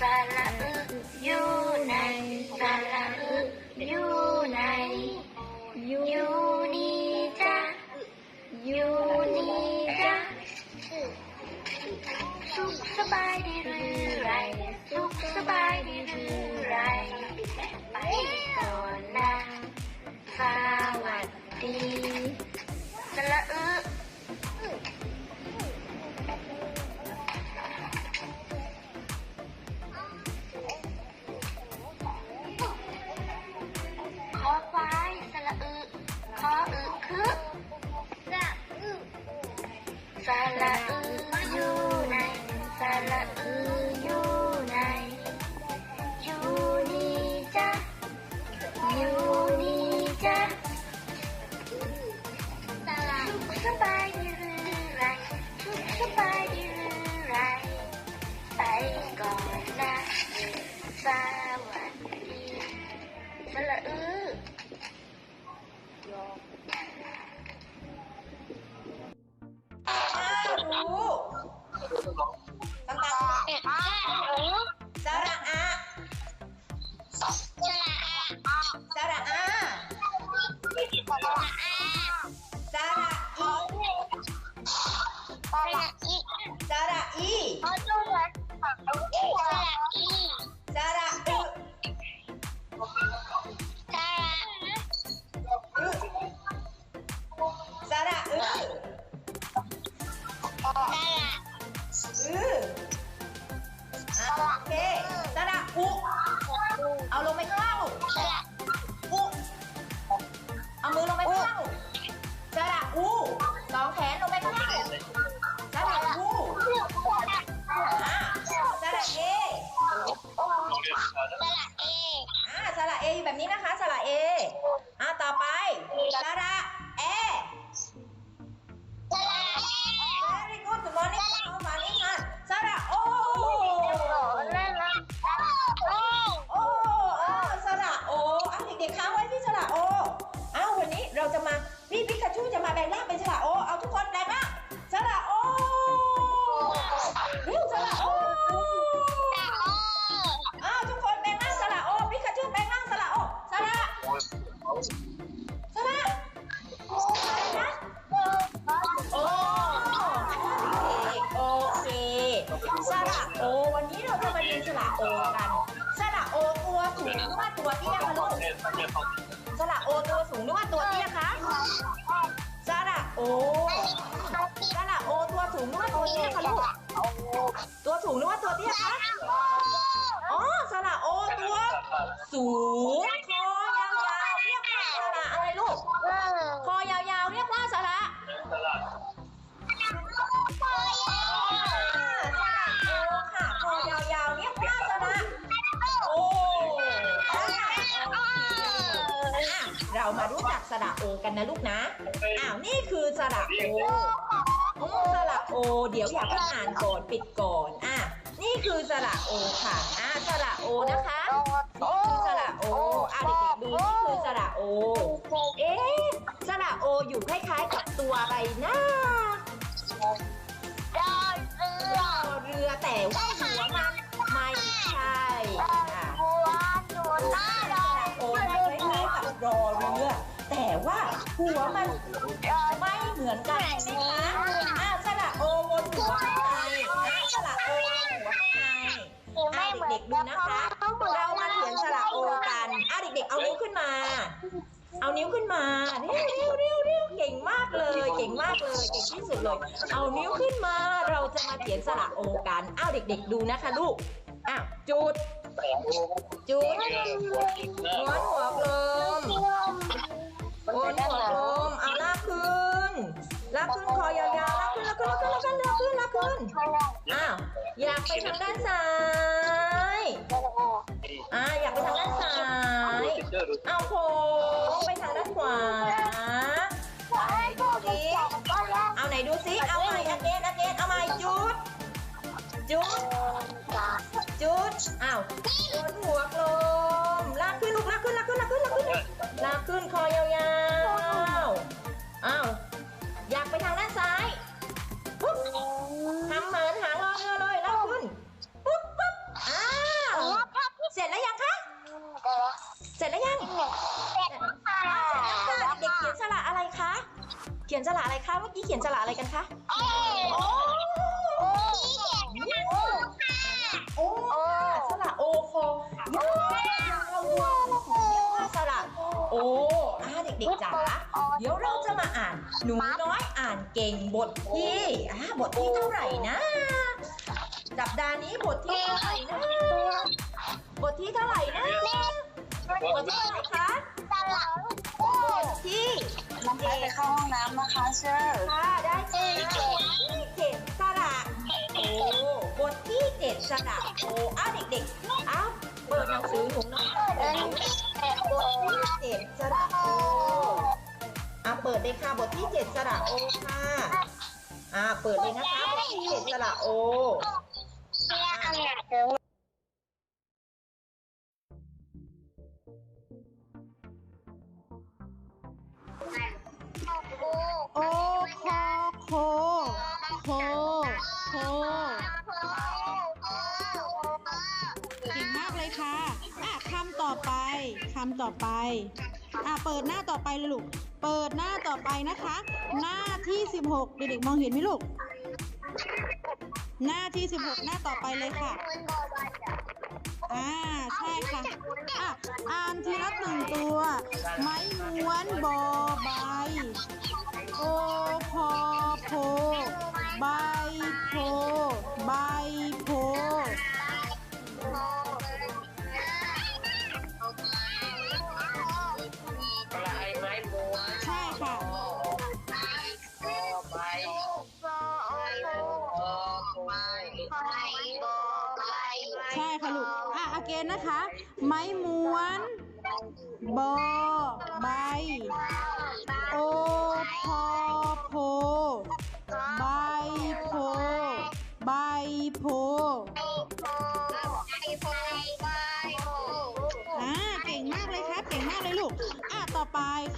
สร สร ตั้ง ระโอสระโอตัวสูงหรือว่าตัวเตี้ยคะลูกตัวสูงหรือว่าตัวเตี้ยคะ โอกันนะลูกนะอ้าวนี่คือสระโออืมสระโอ เดี๋ยวอยากให้อ่านก่อนปิดก่อนอะนี่คือสระโอค่ะอ่าสระโอนะคะนี่คือสระโออะเด็กๆดูนี่คือสระโอ เอ๊ะสระโออยู่คล้ายๆกับตัวอะไรนะดอนเรือตัวเรือแต่ว่าหัวมัน หัวมันไม่เหมือนกันใช่ไหมคะอ่าสระโอบนหัวข้างในอ่าสระโอบนหัวข้างในอ่าเด็กๆดูนะคะ เรามาเขียนสระโอกันอ่าเด็กๆเอานิ้วขึ้นมา เอานิ้วขึ้นมาเร็วเร็วเร็วเร็วเก่งมากเลย เก่งมากเลย เก่งที่สุดเลย เอานิ้วขึ้นมา เราจะมาเขียนสระโอกันอ้าวเด็ก ๆ ดูนะคะลูกอ้าวจุด จุดม้วนหัวกลม ม้วนหัวลมเอาลากขึ้น ลากขึ้นคอยาวๆลากขึ้นลากขึ้นลากขึ้นลากขึ้นลากขึ้นลากขึ้นอ้าวอยากไปทางด้านซ้ายอ่าอยากไปทางด้านซ้ายเอาโค้งไปทางด้านขวาไหนดูสิเอาไหนดูสิเอาใหม่อเกนอเกนเอาใหม่จุดจุดจุดอ้าวโดนหัวกลมลากขึ้นลูกลากขึ้นลากขึ้นลากขึ้นลากขึ้นลากขึ้นคอยาว เขียนสระอะไรกันคะ โอ้โอ้โอ้โอ้ค่ะสระโอคอยาวยาวเรียกว่าสระโออ่าเด็กๆจ๋า เดี๋ยวเราจะมาอ่าน หนูน้อยอ่านเก่งบทที่อ่าบทที่เท่าไหร่นะ สัปดาห์นี้บทที่เท่าไหร่นะ บทที่เท่าไหร่นะ บทที่เท่าไหร่คะตลาดบทที่น้องไปไปเข้าห้องน้ำนะคะเชอร์ค่ะได้ค่ะที่เจ็ดสระโอ้บทที่เจ็ดสระโอ้อ้าวเด็กๆอ้าวเปิดหนังสือหนูน้อยอ่านเลยนะบทที่เจ็ดสระโอ้อะเปิดเลยค่ะบทที่เจ็ดสระโอค่ะอ่าเปิดเลยนะคะบทที่เจ็ดสระโอ คำต่อไปคำต่อไป อะ เปิดหน้าต่อไปเลยลูก เปิดหน้าต่อไปนะคะ หน้าที่ 16 เด็กๆมองเห็นไหมลูก หน้าที่ 16 หน้าต่อไปเลยค่ะ อ่า ใช่ค่ะ อะ อ่านทีละหนึ่งตัว ไม้ม้วนบอใบ โอพอโพใบโพใบโพ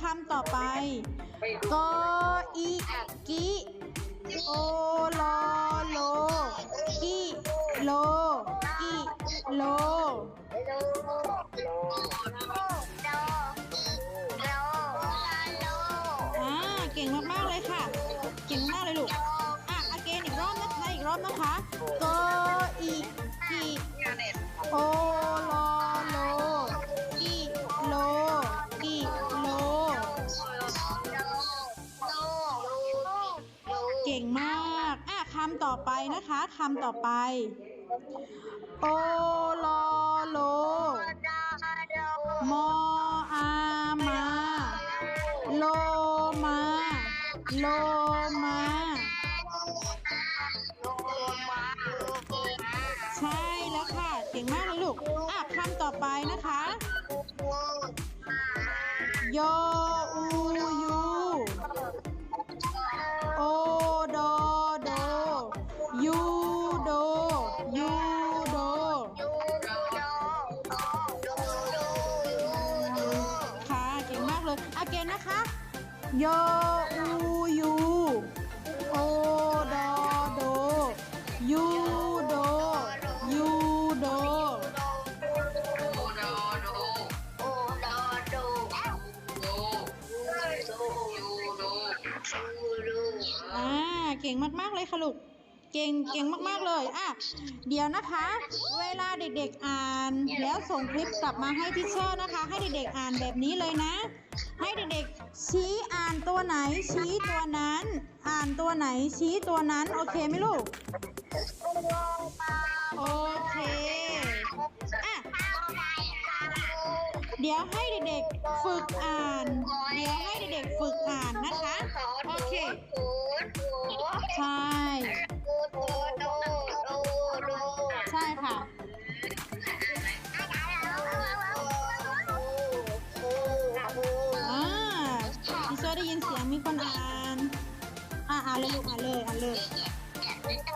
คำต่อไปกออีกิโอลอโลกิโลกิโล เก่งมากอะคำต่อไปนะคะคำต่อไป โอลอโล มออามา โลมา โล ยออูยูโอโดโดยูโดยูโดอ่าเก่งมากๆเลยค่ะลูกเก่งเก่งมากๆเลยอะเดี๋ยวนะคะ เวลาเด็กๆอ่าน แล้วส่งคลิปกลับมาให้ทิเชอร์นะคะ ให้เด็กๆอ่านแบบนี้เลยนะ ให้เด็กๆ ชี้อ่านตัวไหน ชี้ตัวนั้น อ่านตัวไหน ชี้ตัวนั้น โอเคไหมลูก โอเค อะ เดี๋ยวให้เด็กๆ ฝึกอ่าน เดี๋ยวให้เด็กๆ ฝึก ยินเสียงมีคนอ่าน อ่าอ่านเลยลูกอ่านเลยอ่านเลย